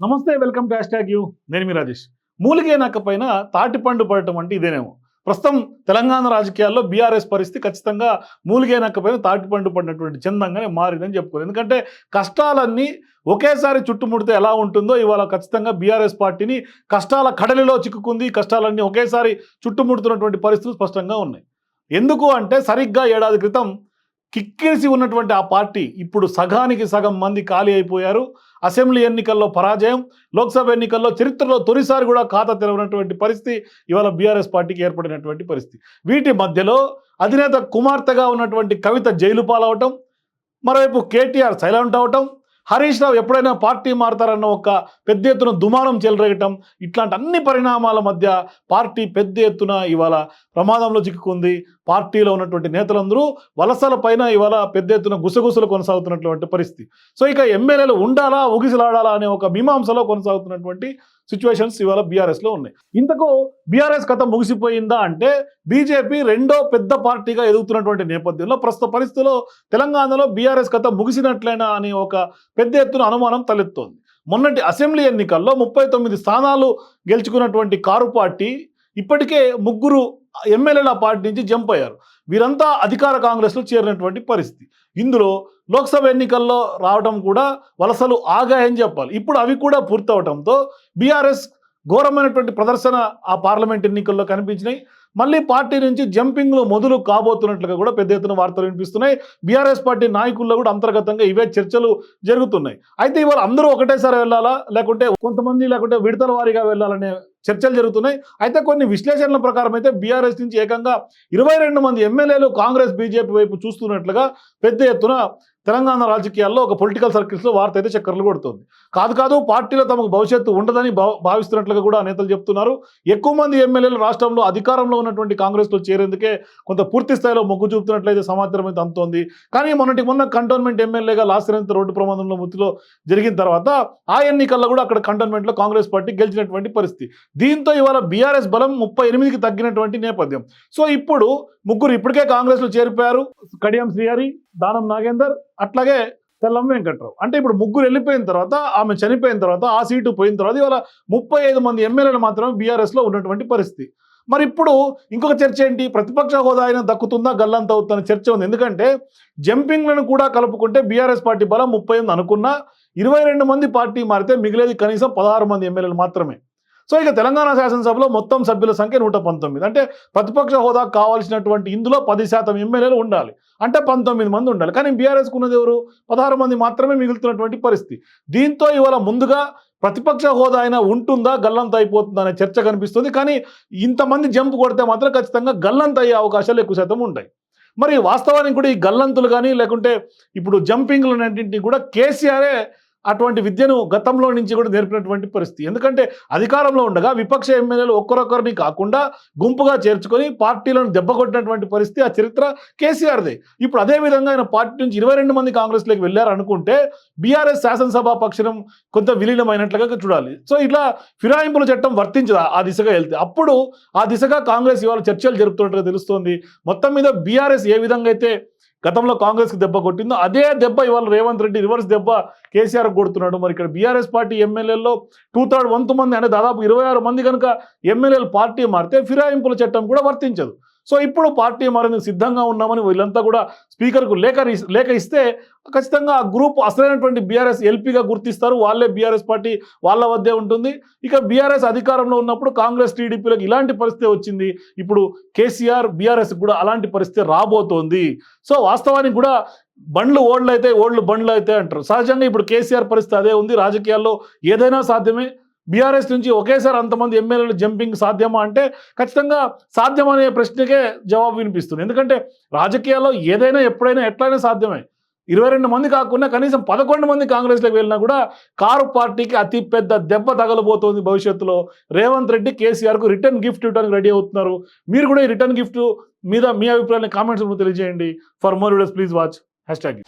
నమస్తే welcome to hash you. నేను మీ రాజేష్. మూలిగే నక్క పైన తాటిపండు పడటం అంటే ఇదేనేమో. ప్రస్తుతం తెలంగాణ రాజకీయాల్లో బీఆర్ఎస్ పరిస్థితి ఖచ్చితంగా మూలిగే పైన తాటిపండు పడినటువంటి చందంగానే మారిందని చెప్పుకోరు ఎందుకంటే కష్టాలన్నీ ఒకేసారి చుట్టుముడితే ఎలా ఉంటుందో ఇవాళ ఖచ్చితంగా బీఆర్ఎస్ పార్టీని కష్టాల కడలిలో చిక్కుకుంది. కష్టాలన్నీ ఒకేసారి చుట్టుముడుతున్నటువంటి పరిస్థితులు స్పష్టంగా ఉన్నాయి. ఎందుకు అంటే సరిగ్గా ఏడాది క్రితం కిక్కిరిసి ఉన్నటువంటి ఆ పార్టీ ఇప్పుడు సగానికి సగం మంది ఖాళీ అయిపోయారు. అసెంబ్లీ ఎన్నికల్లో పరాజయం లోక్సభ ఎన్నికల్లో చరిత్రలో తొలిసారి కూడా ఖాతా తెరవనటువంటి పరిస్థితి ఇవాళ బీఆర్ఎస్ పార్టీకి ఏర్పడినటువంటి పరిస్థితి. వీటి మధ్యలో అధినేత కుమార్తెగా ఉన్నటువంటి కవిత జైలు పాలవటం మరోవైపు కేటీఆర్ సైలెంట్ అవటం హరీష్ రావు ఎప్పుడైనా పార్టీ మారతారన్న ఒక పెద్ద ఎత్తున దుమానం చెలరేగటం ఇట్లాంటి అన్ని పరిణామాల మధ్య పార్టీ పెద్ద ఎత్తున ఇవాళ ప్రమాదంలో చిక్కుకుంది. పార్టీలో ఉన్నటువంటి నేతలందరూ వలసల పైన ఇవాళ పెద్ద ఎత్తున గుసగుసలు కొనసాగుతున్నటువంటి పరిస్థితి. సో ఇక ఎమ్మెల్యేలు ఉండాలా ఉగిసలాడాలా అనే ఒక మీమాంసలో కొనసాగుతున్నటువంటి సిచ్యువేషన్స్ ఇవాళ బీఆర్ఎస్లో ఉన్నాయి. ఇంతకు బీఆర్ఎస్ కథ ముగిసిపోయిందా అంటే బీజేపీ రెండో పెద్ద పార్టీగా ఎదుగుతున్నటువంటి నేపథ్యంలో ప్రస్తుత పరిస్థితుల్లో తెలంగాణలో బీఆర్ఎస్ కథ ముగిసినట్లయినా అనే ఒక పెద్ద ఎత్తున అనుమానం తలెత్తోంది మొన్నటి అసెంబ్లీ ఎన్నికల్లో ముప్పై తొమ్మిది స్థానాలు గెలుచుకున్నటువంటి కారు పార్టీ ఇప్పటికే ముగ్గురు ఎమ్మెల్యేల పార్టీ నుంచి జంప్ అయ్యారు. వీరంతా అధికార కాంగ్రెస్లో చేరినటువంటి పరిస్థితి. ఇందులో లోక్సభ ఎన్నికల్లో రావడం కూడా వలసలు ఆగాయని చెప్పాలి. ఇప్పుడు అవి కూడా పూర్తవడంతో బీఆర్ఎస్ ఘోరమైనటువంటి ప్రదర్శన ఆ పార్లమెంట్ ఎన్నికల్లో కనిపించినాయి. మళ్ళీ పార్టీ నుంచి జంపింగ్లు మొదలు కాబోతున్నట్లుగా కూడా పెద్ద ఎత్తున వార్తలు వినిపిస్తున్నాయి. బీఆర్ఎస్ పార్టీ నాయకుల్లో కూడా అంతర్గతంగా ఇవే చర్చలు జరుగుతున్నాయి. అయితే ఇవాళ అందరూ ఒకటేసారి వెళ్ళాలా? లేకుంటే కొంతమంది లేకుంటే విడతల వారీగా వెళ్ళాలనే చర్చలు జరుగుతున్నాయి. అయితే కొన్ని విశ్లేషణల ప్రకారం అయితే బీఆర్ఎస్ నుంచి ఏకంగా ఇరవై రెండు మంది ఎమ్మెల్యేలు కాంగ్రెస్ బీజేపీ వైపు చూస్తున్నట్లుగా పెద్ద ఎత్తున తెలంగాణ రాజకీయాల్లో ఒక పొలిటికల్ సర్కిల్స్లో వార్త అయితే చక్కర్లు కొడుతుంది. కాదు కాదు పార్టీలో తమకు భవిష్యత్తు ఉండదని భావిస్తున్నట్లుగా కూడా నేతలు చెప్తున్నారు. ఎక్కువ మంది ఎమ్మెల్యేలు రాష్ట్రంలో అధికారంలో ఉన్నటువంటి కాంగ్రెస్లో చేరేందుకే కొంత పూర్తి స్థాయిలో మొగ్గు చూపుతున్నట్లయితే సమాచారం అయితే అందుతోంది. కానీ మొన్నటి మొన్న కంటోన్మెంట్ ఎమ్మెల్యేగా లాస్యనంత రోడ్డు ప్రమాదంలో మృతిలో జరిగిన తర్వాత ఆ ఎన్నికల్లో కూడా అక్కడ కంటోన్మెంట్లో కాంగ్రెస్ పార్టీ గెలిచినటువంటి పరిస్థితి. దీంతో ఇవాళ బీఆర్ఎస్ బలం ముప్పై ఎనిమిదికి తగ్గినటువంటి నేపథ్యం. సో ఇప్పుడు ముగ్గురు ఇప్పటికే కాంగ్రెస్లో చేరిపోయారు. కడియం శ్రీహరి దానం నాగేందర్ అట్లాగే తెల్లం వెంకట్రావు. అంటే ఇప్పుడు ముగ్గురు వెళ్ళిపోయిన తర్వాత ఆమె చనిపోయిన తర్వాత ఆ సీటు పోయిన తర్వాత ఇవాళ ముప్పై ఐదు మంది ఎమ్మెల్యేలు మాత్రమే బీఆర్ఎస్లో ఉన్నటువంటి పరిస్థితి. మరి ఇప్పుడు ఇంకొక చర్చ ఏంటి? ప్రతిపక్ష హోదా అయినా దక్కుతుందా గల్లంత అవుతుందని చర్చ ఉంది. ఎందుకంటే జంపింగ్లను కూడా కలుపుకుంటే బీఆర్ఎస్ పార్టీ బలం ముప్పై ఎనిమిది అనుకున్నా ఇరవై రెండు మంది పార్టీ మారితే మిగిలేది కనీసం పదహారు మంది ఎమ్మెల్యేలు మాత్రమే. సో ఇక తెలంగాణ శాసనసభలో మొత్తం సభ్యుల సంఖ్య నూట పంతొమ్మిది. అంటే ప్రతిపక్ష హోదా కావాల్సినటువంటి ఇందులో పది శాతం ఎమ్మెల్యేలు ఉండాలి. అంటే పంతొమ్మిది మంది ఉండాలి. కానీ బీఆర్ఎస్కు ఉన్నది ఎవరు? పదహారు మంది మాత్రమే మిగులుతున్నటువంటి పరిస్థితి. దీంతో ఇవాళ ముందుగా ప్రతిపక్ష హోదా అయినా ఉంటుందా? గల్లంత అయిపోతుందా? అనే చర్చ కనిపిస్తుంది. కానీ ఇంతమంది జంప్ కొడితే మాత్రం ఖచ్చితంగా గల్లంత అయ్యే అవకాశాలు ఎక్కువ శాతం ఉంటాయి. మరి వాస్తవానికి కూడా ఈ గల్లంతులు కానీ లేకుంటే ఇప్పుడు జంపింగ్లు అన్నింటినీ కూడా కేసీఆరే అటువంటి విద్యను గతంలో నుంచి కూడా నేర్పినటువంటి పరిస్థితి. ఎందుకంటే అధికారంలో ఉండగా విపక్ష ఎమ్మెల్యేలు ఒక్కరొక్కరిని కాకుండా గుంపుగా చేర్చుకొని పార్టీలను దెబ్బకొట్టినటువంటి పరిస్థితి ఆ చరిత్ర కేసీఆర్దే. ఇప్పుడు అదే విధంగా ఆయన పార్టీ నుంచి ఇరవై రెండు మంది కాంగ్రెస్లోకి వెళ్ళారు అనుకుంటే బీఆర్ఎస్ శాసనసభ పక్షం కొంత విలీనమైనట్లుగా చూడాలి. సో ఇట్లా ఫిరాయింపుల చట్టం వర్తించదు ఆ దిశగా వెళ్తే? అప్పుడు ఆ దిశగా కాంగ్రెస్ ఇవాళ చర్చలు జరుపుతున్నట్టుగా తెలుస్తోంది. మొత్తం మీద బీఆర్ఎస్ ఏ విధంగా అయితే గతంలో కాంగ్రెస్కి దెబ్బ కొట్టిందో అదే దెబ్బ ఇవాళ రేవంత్ రెడ్డి రివర్స్ దెబ్బ కేసీఆర్ కొడుతున్నాడు. మరి ఇక్కడ బీఆర్ఎస్ పార్టీ ఎమ్మెల్యేల్లో టూ థర్డ్ వంతు మంది అంటే దాదాపు ఇరవై ఆరు మంది కనుక ఎమ్మెల్యేలు పార్టీ మారితే ఫిరాయింపుల చట్టం కూడా వర్తించదు. సో ఇప్పుడు పార్టీ మారేందుకు సిద్ధంగా ఉన్నామని వీళ్ళంతా కూడా స్పీకర్కు లేఖ లేఖ ఇస్తే ఖచ్చితంగా ఆ గ్రూప్ అసలైనటువంటి బీఆర్ఎస్ ఎల్పీగా గుర్తిస్తారు వాళ్ళే బీఆర్ఎస్ పార్టీ వాళ్ళ వద్దే ఉంటుంది. ఇక బీఆర్ఎస్ అధికారంలో ఉన్నప్పుడు కాంగ్రెస్ టీడీపీలకు ఇలాంటి పరిస్థితి వచ్చింది. ఇప్పుడు కేసీఆర్ బీఆర్ఎస్ కూడా అలాంటి పరిస్థితి రాబోతోంది. సో వాస్తవానికి కూడా బండ్లు ఓళ్ళు అయితే ఓళ్ళు బండ్లు అయితే అంటారు. సహజంగా ఇప్పుడు కేసీఆర్ పరిస్థితి అదే ఉంది. రాజకీయాల్లో ఏదైనా సాధ్యమే బీఆర్ఎస్ నుంచి ఒకేసారి అంతమంది ఎమ్మెల్యేలు జంపింగ్ సాధ్యమా అంటే ఖచ్చితంగా సాధ్యమనే ప్రశ్నకే జవాబు వినిపిస్తుంది. ఎందుకంటే రాజకీయాల్లో ఏదైనా ఎప్పుడైనా ఎట్లయినా సాధ్యమే. ఇరవై రెండు మంది కాకుండా కనీసం పదకొండు మంది కాంగ్రెస్లోకి వెళ్ళినా కూడా కారు పార్టీకి అతి పెద్ద దెబ్బ తగలబోతోంది భవిష్యత్తులో. రేవంత్ రెడ్డి కేసీఆర్కు రిటర్న్ గిఫ్ట్ ఇవ్వడానికి రెడీ అవుతున్నారు. మీరు కూడా ఈ రిటర్న్ గిఫ్ట్ మీద మీ అభిప్రాయాన్ని కామెంట్స్ తెలియజేయండి. For more videos please watch. Hash tag